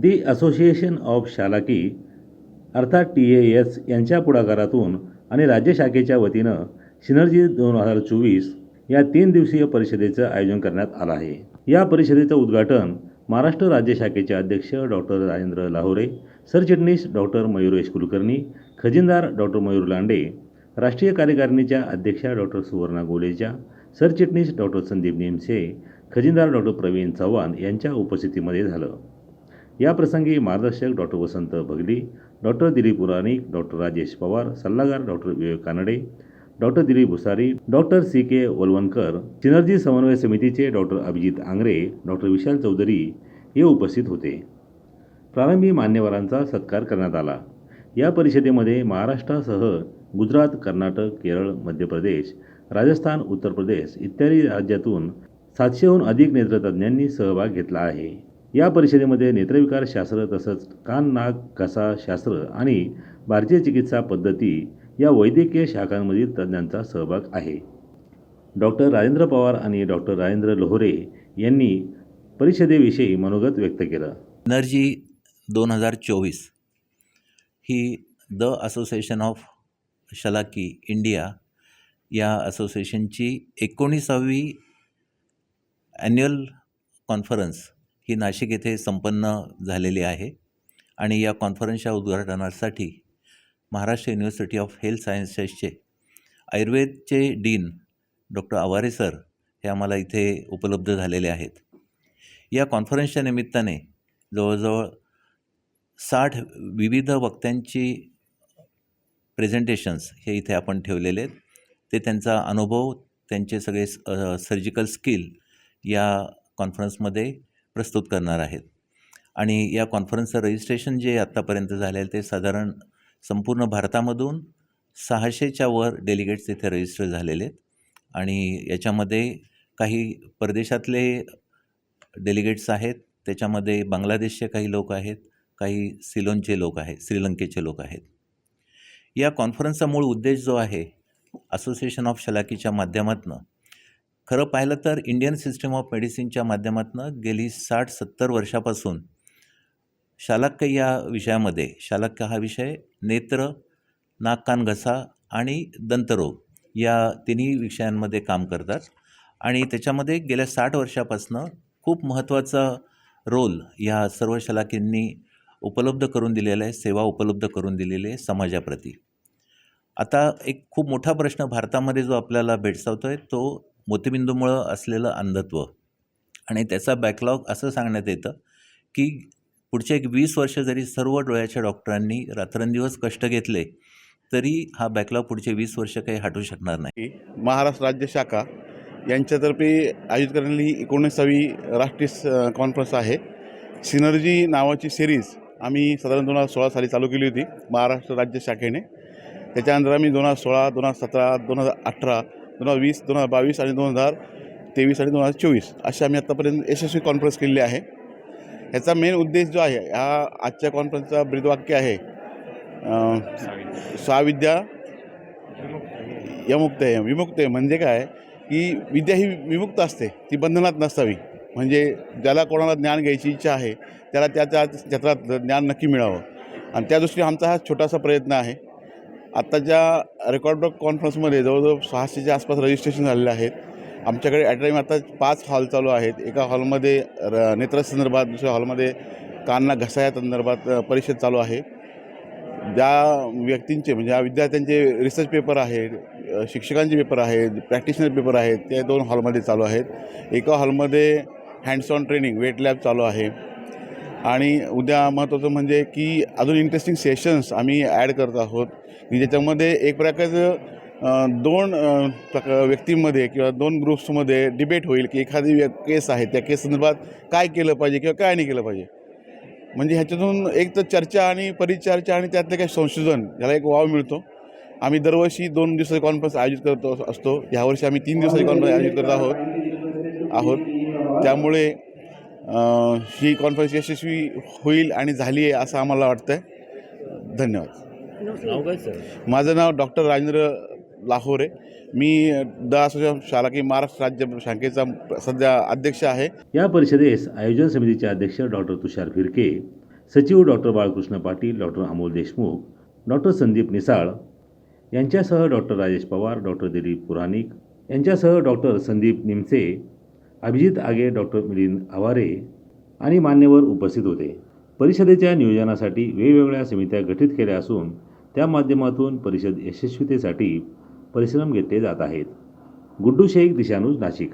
The association of शालाकी अर्थात T A S यांच्या पुढाकारातून आणि राज्य शाखेच्या वतीनं सिनर्जी दोन हजार चोवीस या तीन दिवसीय परिषदेचं आयोजन करण्यात आलं आहे. या परिषदेचं उद्घाटन महाराष्ट्र राज्य शाखेचे अध्यक्ष डॉक्टर राजेंद्र लाहोरे सरचिटणीस डॉक्टर मयुरेश कुलकर्णी खजिनदार डॉक्टर मयूर लांडे राष्ट्रीय कार्यकारिणीच्या अध्यक्षा डॉक्टर सुवर्णा गोलेजा सरचिटणीस डॉक्टर संदीप नेमसे खजिनदार डॉक्टर प्रवीण चव्हाण यांच्या उपस्थितीमध्ये झालं. याप्रसंगी मार्गदर्शक doctor Vasant Bhagli doctor Dilip Puranik doctor Rajesh Pawar सल्लागार doctor Vivek Kanade doctor Dilip Bhusari doctor C K Valvankar synergy समन्वय समितीचे डॉक्टर अभिजित आंग्रे डॉक्टर विशाल चौधरी हे उपस्थित होते. प्रारंभी मान्यवरांचा सत्कार करण्यात आला. या परिषदेमध्ये महाराष्ट्रासह गुजरात कर्नाटक केरळ मध्य प्रदेश राजस्थान उत्तर प्रदेश इत्यादी राज्यातून सातशेहून अधिक नेत्रतज्ञांनी सहभाग घेतला आहे. या परिषदेमध्ये नेत्रविकार शास्त्र तसंच कान नाक घसा शास्त्र आणि भारतीय चिकित्सा पद्धती या वैद्यकीय शाखांमधील तज्ज्ञांचा सहभाग आहे. डॉक्टर राजेंद्र पवार आणि डॉक्टर राजेंद्र लोहरे यांनी परिषदेविषयी मनोगत व्यक्त केलं. एनर्जी दोन हजार चोवीस ही the association of Shalaki India या असोसिएशनची एकोणीसावी ॲन्युअल कॉन्फरन्स ही नाशिक येथे संपन्न झालेली आहे. आणि या कॉन्फरन्सच्या उद्घाटनासाठी महाराष्ट्र युनिव्हर्सिटी ऑफ हेल्थ सायन्सेसचे आयुर्वेदचे डीन डॉक्टर आवारे सर हे आम्हाला इथे उपलब्ध झालेले आहेत. या कॉन्फरन्सच्या निमित्ताने जवळजवळ साठ विविध वक्त्यांची प्रेझेंटेशन्स हे इथे आपण ठेवलेले आहेत. ते त्यांचा अनुभव त्यांचे सगळे सर्जिकल स्किल या कॉन्फरन्समध्ये प्रस्तुत करणार आहेत. आणि या कॉन्फरन्सचं रजिस्ट्रेशन जे आत्तापर्यंत झालेलं आहे ते साधारण संपूर्ण भारतामधून सहाशेच्या वर डेलिगेट्स इथे रजिस्टर झालेले आहेत. आणि याच्यामध्ये काही परदेशातले डेलिगेट्स आहेत त्याच्यामध्ये बांगलादेशचे काही लोक आहेत काही सिलोनचे लोक आहेत श्रीलंकेचे लोक आहेत. या कॉन्फरन्सचा मूळ उद्देश जो आहे असोसिएशन ऑफ शलाकीच्या माध्यमातून खरं पाहिलं तर इंडियन सिस्टम ऑफ मेडिसिनच्या माध्यमातून गेली साठ सत्तर वर्षापासून शालाक्य या विषयामध्ये शालाक्य हा विषय नेत्र नाक कान घसा आणि दंतरोग या तिन्ही विषयांमध्ये काम करतात. आणि त्याच्यामध्ये गेल्या साठ वर्षापासनं खूप महत्त्वाचा रोल ह्या सर्व शलाकींनी उपलब्ध करून दिलेला आहे सेवा उपलब्ध करून दिलेली आहे समाजाप्रती. आता एक खूप मोठा प्रश्न भारतामध्ये जो आपल्याला भेडसावतो आहे तो मोतीबिंदूमुळं असलेलं अंधत्व. आणि त्याचा बॅकलॉग असं सांगण्यात येतं की पुढचे एक वीस वर्ष जरी सर्व डोळ्याच्या डॉक्टरांनी रात्रंदिवस कष्ट घेतले तरी हा बॅकलॉग पुढचे वीस वर्ष काही हटू शकणार नाही. महाराष्ट्र राज्य शाखा यांच्यातर्फे आयोजित करण्यात एकोणीसावी राष्ट्रीय स- कॉन्फरन्स आहे. सिनर्जी नावाची सिरीज आम्ही साधारण दोन हजार सोळा साली चालू केली होती महाराष्ट्र राज्य शाखेने. त्याच्यानंतर आम्ही दोन हजार सोळा दोन हजार सतरा दोन हजार अठरा दोन हजार वीस दोन हजार बावीस आणि दोन हजार तेवीस आणि दोन हजार चोवीस असे आम्ही आत्तापर्यंत यशस्वी कॉन्फरन्स केलेली आहे. ह्याचा मेन उद्देश जो आहे हा आजच्या कॉन्फरन्सचा ब्रीदवाक्य आहे स्वाविद्या यमुक्त आहे. विमुक्त आहे म्हणजे काय? की विद्या ही विमुक्त असते ती बंधनात नसावी. म्हणजे ज्याला कोणाला ज्ञान घ्यायची इच्छा आहे त्याला त्याच्या क्षेत्रात ज्ञान नक्की मिळावं. आणि त्या दृष्टीने आमचा हा छोटासा प्रयत्न आहे. आत्ताच्या रेकॉर्ड ब्रेक कॉन्फरन्समध्ये जवळजवळ सहाशेच्या आसपास रजिस्ट्रेशन झालेले आहेत. आमच्याकडे ॲट टाईम आता पाच हॉल चालू आहेत. एका हॉलमध्ये र नेत्रासंदर्भात दुसऱ्या हॉलमध्ये कानना घसाया संदर्भात परिषद चालू आहे. ज्या व्यक्तींचे म्हणजे ज्या विद्यार्थ्यांचे रिसर्च पेपर आहेत शिक्षकांचे पेपर आहेत प्रॅक्टिशनर पेपर आहेत ते दोन हॉलमध्ये चालू आहेत. एका हॉलमध्ये hands on training wet lab चालू आहे. आणि उद्या महत्त्वाचं म्हणजे की अजून इंटरेस्टिंग सेशन्स आम्ही ॲड करत आहोत. म्हणजे की ज्याच्यामध्ये एक प्रकारचं दोन अ, व्यक्तींमध्ये किंवा दोन ग्रुप्समध्ये डिबेट होईल की एखादी केस आहे त्या केस संदर्भात काय केलं पाहिजे किंवा काय नाही केलं पाहिजे. म्हणजे ह्याच्यातून एक तर चर्चा आणि परिचर्चा आणि त्यातलं काही संशोधन याला एक वाव मिळतो. आम्ही दरवर्षी दोन दिवसाची कॉन्फरन्स आयोजित करतो असतो. यावर्षी आम्ही तीन दिवसाची कॉन्फरन्स आयोजित करत आहोत आहोत. त्यामुळे ही कॉन्फरन्स यशस्वी होईल आणि झाली आहे असं आम्हाला वाटतं आहे धन्यवाद माझं नाव डॉक्टर राजेंद्र लाहोरे. मी द असोसिएशन शाला की महाराष्ट्र राज्य शाखेचा सध्या अध्यक्ष आहे. या परिषदेस आयोजन समितीचे अध्यक्ष डॉक्टर तुषार फिरके सचिव doctor Balkrishna Patil doctor Amol Deshmukh doctor Sandeep Nisal यांच्यासह डॉक्टर राजेश पवार डॉक्टर दिलीप पुराणिक यांच्यासह डॉक्टर संदीप निमसे अभिजित आगे डॉक्टर मिलिंद आवारे आणि मान्यवर उपस्थित होते. परिषदेच्या नियोजनासाठी वेगवेगळ्या समित्या गठीत केल्या असून त्या माध्यमातून परिषद यशस्वीतेसाठी परिश्रम घेतले जात आहेत. गुड्डू शेख दिशानूज नाशिक.